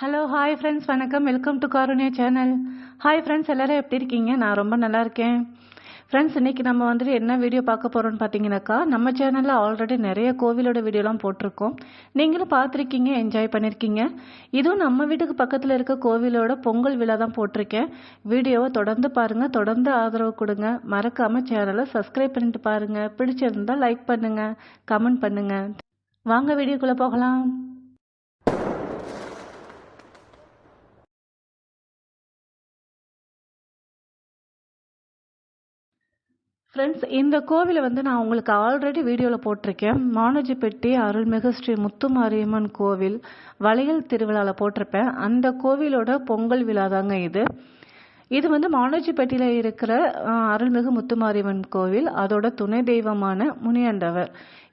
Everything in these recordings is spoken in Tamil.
ஹலோ ஹாய் ஃப்ரெண்ட்ஸ் வணக்கம். Welcome to Karunya channel hi friends எல்லோரும் எப்படி இருக்கீங்க? நான் ரொம்ப நல்லா இருக்கேன். ஃப்ரெண்ட்ஸ் இன்னைக்கு நம்ம வந்துட்டு என்ன வீடியோ பார்க்க போகிறோம்னு பார்த்தீங்கன்னாக்கா நம்ம சேனலில் ஆல்ரெடி நிறைய கோவிலோட வீடியோலாம் போட்டிருக்கோம். நீங்களும் பார்த்துருக்கீங்க என்ஜாய் பண்ணியிருக்கீங்க இதுவும் நம்ம வீட்டுக்கு பக்கத்தில் இருக்க கோவிலோட பொங்கல் விழா தான் போட்டிருக்கேன். வீடியோவை தொடர்ந்து பாருங்கள் தொடர்ந்து ஆதரவு கொடுங்க. மறக்காமல் சேனலை சப்ஸ்கிரைப் பண்ணிட்டு பாருங்கள் பிடிச்சிருந்தால் லைக் பண்ணுங்கள் கமெண்ட் பண்ணுங்கள் வாங்க வீடியோக்குள்ளே போகலாம். ஃப்ரெண்ட்ஸ் இந்த கோவிலை வந்து நான் உங்களுக்கு ஆல்ரெடி வீடியோவில் போட்டிருக்கேன். மானஜிப்பட்டி அருள்மிகு ஸ்ரீ முத்துமாரியம்மன் கோவில் வளையல் திருவிழாவில் போட்டிருப்பேன். அந்த கோவிலோட பொங்கல் விழா தாங்க இது. இது வந்து மானோஜிப்பட்டியில் இருக்கிற அருள்மிகு முத்துமாரியம்மன் கோவில் அதோட துணை தெய்வமான முனியாண்டவர்.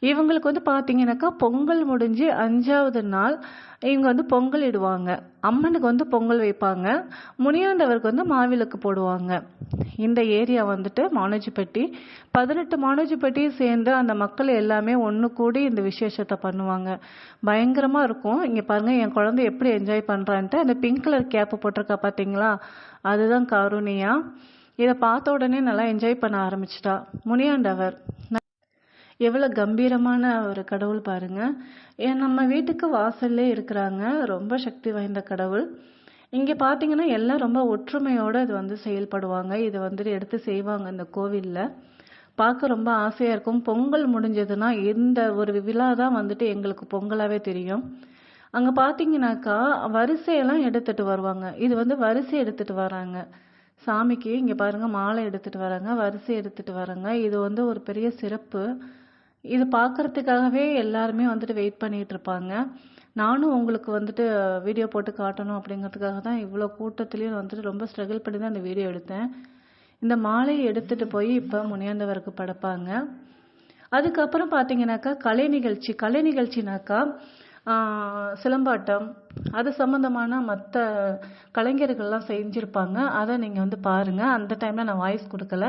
இவங்களுக்கு வந்து பார்த்தீங்கன்னாக்கா பொங்கல் முடிஞ்சு அஞ்சாவது நாள் இவங்க வந்து பொங்கல் இடுவாங்க. அம்மனுக்கு வந்து பொங்கல் வைப்பாங்க. முனியாண்டவருக்கு வந்து மாவிளக்கு போடுவாங்க. இந்த ஏரியா வந்துட்டு மானோஜிப்பட்டி. பதினெட்டு மானோஜிப்பட்டியும் சேர்ந்து அந்த மக்கள் எல்லாமே ஒன்று கூடி இந்த விசேஷத்தை பண்ணுவாங்க. பயங்கரமாக இருக்கும். இங்கே பாருங்கள் என் குழந்தை எப்படி என்ஜாய் பண்ணுறான்ட்டு அந்த பிங்க் கலர் கேப்பு போட்டிருக்கா பார்த்தீங்களா அதுதான் கருணியா. இதை பார்த்த உடனே நல்லா என்ஜாய் பண்ண ஆரம்பிச்சிட்டா. முனியாண்டவர் எவ்வளோ கம்பீரமான ஒரு கடவுள் பாருங்க. ஏன் நம்ம வீட்டுக்கு வாசல்லே இருக்கிறாங்க. ரொம்ப சக்தி வாய்ந்த கடவுள். இங்கே பார்த்தீங்கன்னா எல்லாம் ரொம்ப ஒற்றுமையோடு இது வந்து செயல்படுவாங்க. இதை வந்துட்டு எடுத்து செய்வாங்க இந்த கோவிலில். பார்க்க ரொம்ப ஆசையாக இருக்கும். பொங்கல் முடிஞ்சதுன்னா இந்த ஒரு விழா தான் வந்துட்டு எங்களுக்கு பொங்கலாகவே தெரியும். அங்கே பார்த்தீங்கன்னாக்கா வரிசையெல்லாம் எடுத்துட்டு வருவாங்க. இது வந்து வரிசை எடுத்துட்டு வராங்க. சாமிக்கு இங்கே பாருங்க மாலை எடுத்துட்டு வராங்க வரிசை எடுத்துட்டு வராங்க. இது வந்து ஒரு பெரிய சிறப்பு. இது பார்க்கறதுக்காகவே எல்லாருமே வந்துட்டு வெயிட் பண்ணிட்டு இருப்பாங்க. நானும் உங்களுக்கு வந்துட்டு வீடியோ போட்டு காட்டணும் அப்படிங்கிறதுக்காக தான் இவ்வளோ கூட்டத்துலேயும் வந்துட்டு ரொம்ப ஸ்ட்ரகிள் பண்ணி தான் அந்த வீடியோ எடுத்தேன். இந்த மாலையை எடுத்துட்டு போய் இப்போ முனியாண்டவருக்கு படைப்பாங்க. அதுக்கப்புறம் பார்த்தீங்கன்னாக்கா கலை நிகழ்ச்சி. கலை நிகழ்ச்சினாக்கா சிலம்பாட்டம் அது சம்மந்தமான மற்ற கலைஞர்கள்லாம் செஞ்சுருப்பாங்க. அதை நீங்கள் வந்து பாருங்கள் அந்த டைமில் நான் வாய்ஸ் கொடுக்கல.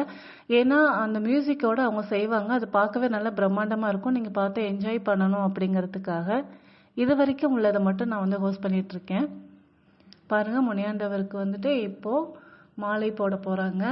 ஏன்னா அந்த மியூசிக்கோடு அவங்க செய்வாங்க. அது பார்க்கவே நல்ல பிரம்மாண்டமாக இருக்கும். நீங்கள் பார்த்து என்ஜாய் பண்ணணும் அப்படிங்கிறதுக்காக. இது வரைக்கும் உள்ளதை மட்டும் நான் வந்து ஹோஸ்ட் பண்ணிகிட்ருக்கேன் பாருங்கள் முனியாண்டவருக்கு வந்துட்டு இப்போது மாலை போட போகிறாங்க